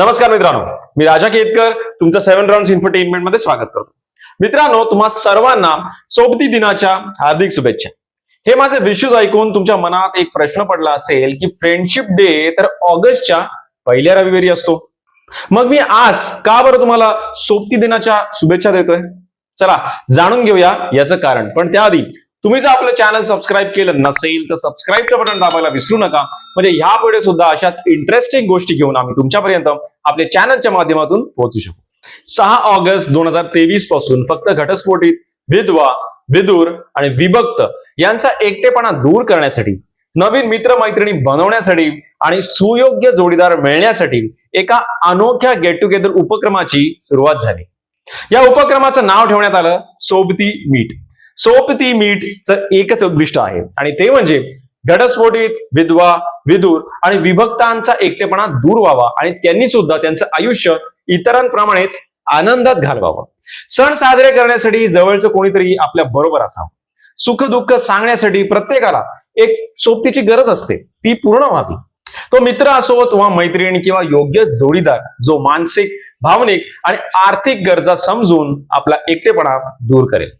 नमस्कार मित्रांनो मी राजा केतकर तुमचं सेव्हन राऊंड इन्फरटेनमेंटमध्ये स्वागत करतो. मित्रांनो तुम्हा सर्वांना सोबती दिनाच्या हार्दिक शुभेच्छा. हे माझे विश्यूज ऐकून तुमच्या मनात एक प्रश्न पडला असेल की फ्रेंडशिप डे तर ऑगस्टच्या पहिल्या रविवारी असतो. मग मी आज का बरं तुम्हाला सोबती दिनाच्या शुभेच्छा देतोय? चला जाणून घेऊया याचं कारण. पण त्याआधी तुम्ही जर आपलं चॅनल सबस्क्राईब केलं नसेल तर सबस्क्राईबचं बटन दाबायला विसरू नका. म्हणजे ह्यापुढे सुद्धा अशाच इंटरेस्टिंग गोष्टी घेऊन आम्ही तुमच्यापर्यंत आपल्या चॅनलच्या माध्यमातून पोहोचू शकू. सहा ऑगस्ट दोन हजार तेवीसपासून फक्त घटस्फोटीत विधवा विदूर आणि विभक्त यांचा एकटेपणा दूर करण्यासाठी नवीन मित्रमैत्रिणी बनवण्यासाठी आणि सुयोग्य जोडीदार मिळण्यासाठी एका अनोख्या गेट टुगेदर उपक्रमाची सुरुवात झाली. या उपक्रमाचं नाव ठेवण्यात आलं सोबती मीट सोप ती मीठ च एकच उद्दिष्ट आहे. आणि ते म्हणजे घटस्फोटित विधवा विदूर आणि विभक्तांचा एकटेपणा दूर व्हावा आणि त्यांनी सुद्धा त्यांचं आयुष्य इतरांप्रमाणेच आनंदात घालवावं. सण साजरे करण्यासाठी जवळचं कोणीतरी आपल्या बरोबर असावं. सुख दुःख सांगण्यासाठी प्रत्येकाला एक सोबतीची गरज असते. ती पूर्ण व्हावी. तो मित्र असो किंवा मैत्रीण किंवा योग्य जोडीदार जो मानसिक भावनिक आणि आर्थिक गरजा समजून आपला एकटेपणा दूर करेल.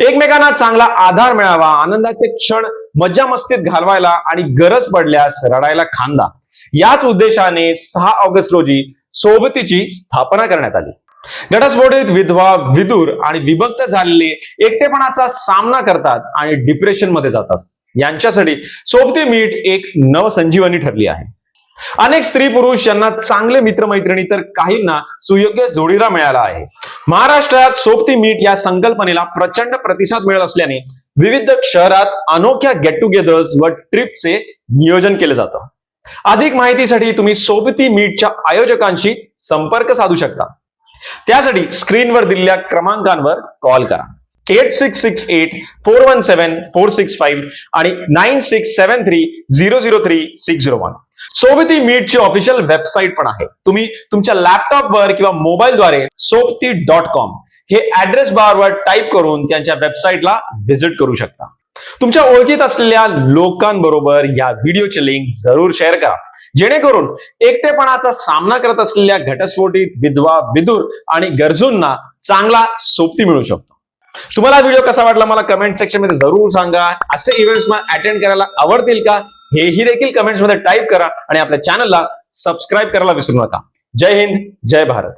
एकमेकांना चांगला आधार मिळावा आनंदाचे क्षण मज्जा मस्तीत घालवायला आणि गरज पडल्यास रडायला खांदा. याच उद्देशाने सहा ऑगस्ट रोजी सोबतीची स्थापना करण्यात आली. घटस्फोटीत विधवा विदूर आणि विभक्त झालेले एकटेपणाचा सामना करतात आणि डिप्रेशनमध्ये जातात. यांच्यासाठी सोबती मीठ एक नवसंजीवनी ठरली आहे. अनेक स्त्री पुरुष यांना चांगले मित्रमैत्रिणी तर काहींना सुयोग्य जोडीला मिळाला आहे. महाराष्ट्रात सोबती मीठ या संकल्पनेला प्रचंड प्रतिसाद मिळत असल्याने विविध शहरात अनोख्या गेट टुगेदर्स व ट्रिपचे नियोजन केले जातं. अधिक माहितीसाठी तुम्ही सोबती मीटच्या आयोजकांशी संपर्क साधू शकता. त्यासाठी स्क्रीनवर दिलेल्या क्रमांकांवर कॉल करा. Eight six six eight four one seven four six five आणि nine six seven three zero zero three six zero one Sobati मीटची official website पण आहे. तुम्ही तुमच्या लॅपटॉपवर किंवा मोबाईलद्वारे सोबती डॉट कॉम हे ऍड्रेस बारवर टाईप करून त्यांच्या वेबसाईटला व्हिजिट करू शकता. तुमच्या ओळखीत असलेल्या लोकांबरोबर या व्हिडिओचे लिंक जरूर शेअर करा. जेणेकरून एकटेपणाचा सामना करत असलेल्या घटस्फोटीत विधवा विदूर आणि गरजूंना चांगला सोबती मिळू शकतो. तुम्हाला व्हिडिओ कसा वाटला मला कमेंट सेक्शनमध्ये जरूर सांगा. असे इव्हेंट्स मला अटेंड करायला आवडतील का? हेही देखील कमेंट्समध्ये टाईप करा आणि आपल्या चॅनलला सबस्क्राईब करायला विसरू नका. जय हिंद जय भारत.